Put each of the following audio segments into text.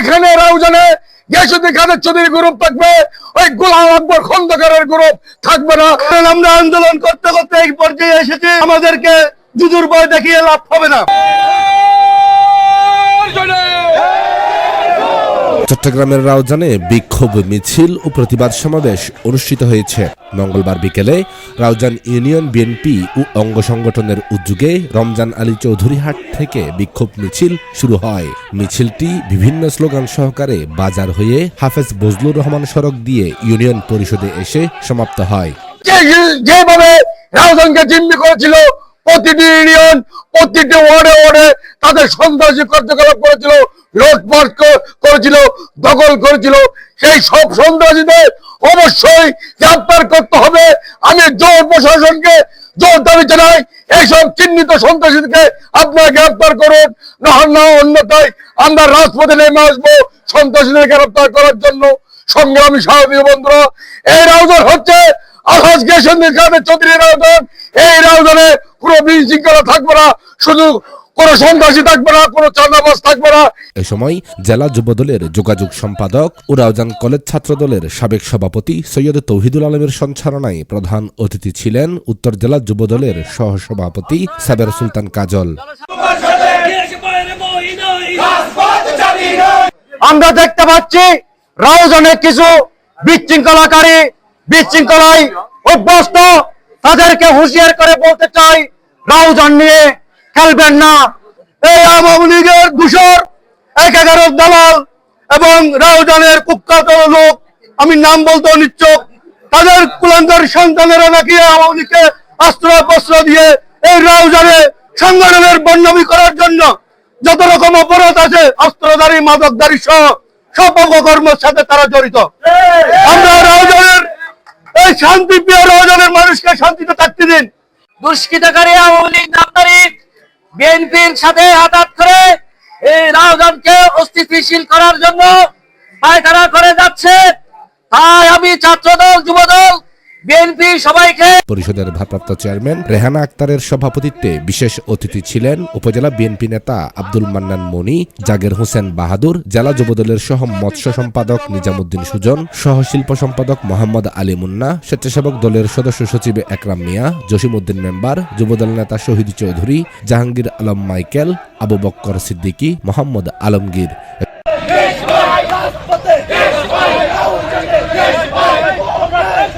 এখানে রাউজানে গেছে কাদের চৌধুরী গ্রুপ থাকবে, ওই গোলাম আকবর খন্দকারের গ্রুপ থাকবে না। আমরা আন্দোলন করতে করতে এই পর্যায়ে এসেছি, আমাদেরকে দুদুর ভয় দেখিয়ে লাভ হবে না। চট্টগ্রামের রাউজানে বিক্ষোভ মিছিল ও প্রতিবাদ সমাবেশ অনুষ্ঠিত হয়েছে। মঙ্গলবার বিকেলে রাউজান ইউনিয়ন বিএনপি ও অঙ্গ সংগঠনের উদ্যোগে রমজান আলী চৌধুরী হাট থেকে বিক্ষোভ মিছিল শুরু হয়। মিছিলটি বিভিন্ন স্লোগান সহকারে বাজার হয়ে হাফেজ বজলুর রহমান সড়ক দিয়ে ইউনিয়ন পরিষদে এসে সমাপ্ত হয়। যেভাবে রাউজানকে জিম্মি করেছিল প্রতিটি ইউনিয়ন প্রতিটি ওয়ার্ডে ওয়ার্ডে তাদের সন্ত্রাসী কার্যকলাপ করেছিল লুটপাট করেছিল, দখল করেছিল। সেই সব সন্ত্রাসীদের অবশ্যই গ্রেপ্তার করতে হবে। আমি জোর প্রশাসনকে জোর দাবি জানাই, এইসব চিহ্নিত সন্ত্রাসীদেরকে আপনারা গ্রেপ্তার করুন না না অন্যথায় আমরা রাজপথে নেমে আসব সন্ত্রাসীদের গ্রেপ্তার করার জন্য। সংগ্রামী সাহায্য বন্ধুরা, এই রাউজান হচ্ছে গেসন্দির খানের চৌধুরী রাউজান। এই রাউজানে কোনো বিশৃঙ্খলা থাকবে না শুধু কোনো সন্ত্রাসী থাকবে না কোনো চাঁদাবাজ থাকবে না। এ সময় জেলা যুবদলের যোগাযোগ সম্পাদক ও রাউজান কলেজ ছাত্রদলের সাবেক সভাপতি সৈয়দ তৌহিদুল আলমের সঞ্চালনায় প্রধান অতিথি ছিলেন উত্তর জেলা যুবদলের সহসভাপতি সাবের সুলতান কাজল। আমরা দেখতে পাচ্ছি রাউজানে কিছু বিশৃঙ্খলাকারী বিশৃঙ্খলায় অভ্যস্ত। তাদেরকে হুঁশিয়ার করে বলতে চাই রাউজান নিয়ে খেলবেন না। এই আওয়ামী লীগের দূষর, এক এগারো দালাল এবং রাউজানের কুখ্যাত লোক, আমি নাম বলতে নিচ্ছক। তাদের কুলাঙ্গার সন্তানেরা নাকি আওয়ামী লীগকে অস্ত্র বস্ত্র দিয়ে এই রাউজানে সংগঠনের বন্যমি করার জন্য যত রকম অপরাধ আছে, অস্ত্রধারী, মাদকধারী সহ সব অপকর্মের সাথে তারা জড়িত। আমরা রাজনের এই শান্তি প্রিয় রাজনের মানুষকে শান্তিতে থাকতে দিন। দুষ্কৃতকারী আওয়ামী লীগ নামদারি বিএনপির সাথে আঘাত করে এই রাজনকে অস্থিতিশীল করার জন্য পায়খানা করে যাচ্ছে। তাই আমি ছাত্রদল, যুবদল বিএনপি সবাইকে। পরিষদের ভারপ্রাপ্ত চেয়ারম্যান রেহানা আক্তারের সভাপতিত্বে বিশেষ অতিথি ছিলেন উপজেলা বিএনপি নেতা আব্দুল মান্নান মনি জাগের হোসেন বাহাদুর জেলা যুবদলের সহ মৎস্য সম্পাদক নিজামুদ্দিন সুজন সহ শিল্প সম্পাদক মোহাম্মদ আলী মুন্না স্বেচ্ছাসেবক দলের সদস্য সচিব একরাম মিয়া জসিমউদ্দিন মেম্বার যুবদল নেতা শহীদ চৌধুরী জাহাঙ্গীর আলম মাইকেল আবু বক্কর সিদ্দিকী মোহাম্মদ আলমগীর।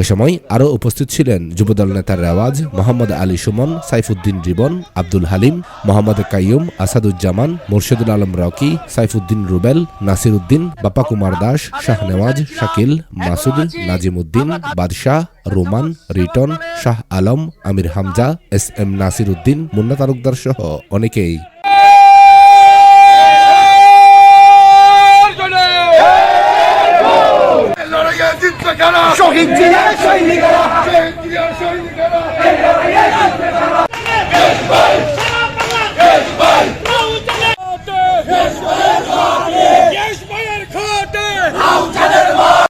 এ সময় আরও উপস্থিত ছিলেন যুবদল নেতা Rewaj Mohammad Ali Sumon, Saifuddin Ribon, Abdul Halim, Mohammad Kaiyum, Asaduzzaman, Murshidul Alam Rocky, Saifuddin Rubel Nasir Uddin Bapa Kumar Das Shahnewaz Shakil, Masud Nazim Uddin Badshah, Roman, Riton, Shah Alam, Amir Hamza, S M Nasir Uddin Munna Talukdar সহ অনেকেই। শহীদ জিয়া সৈনিকরা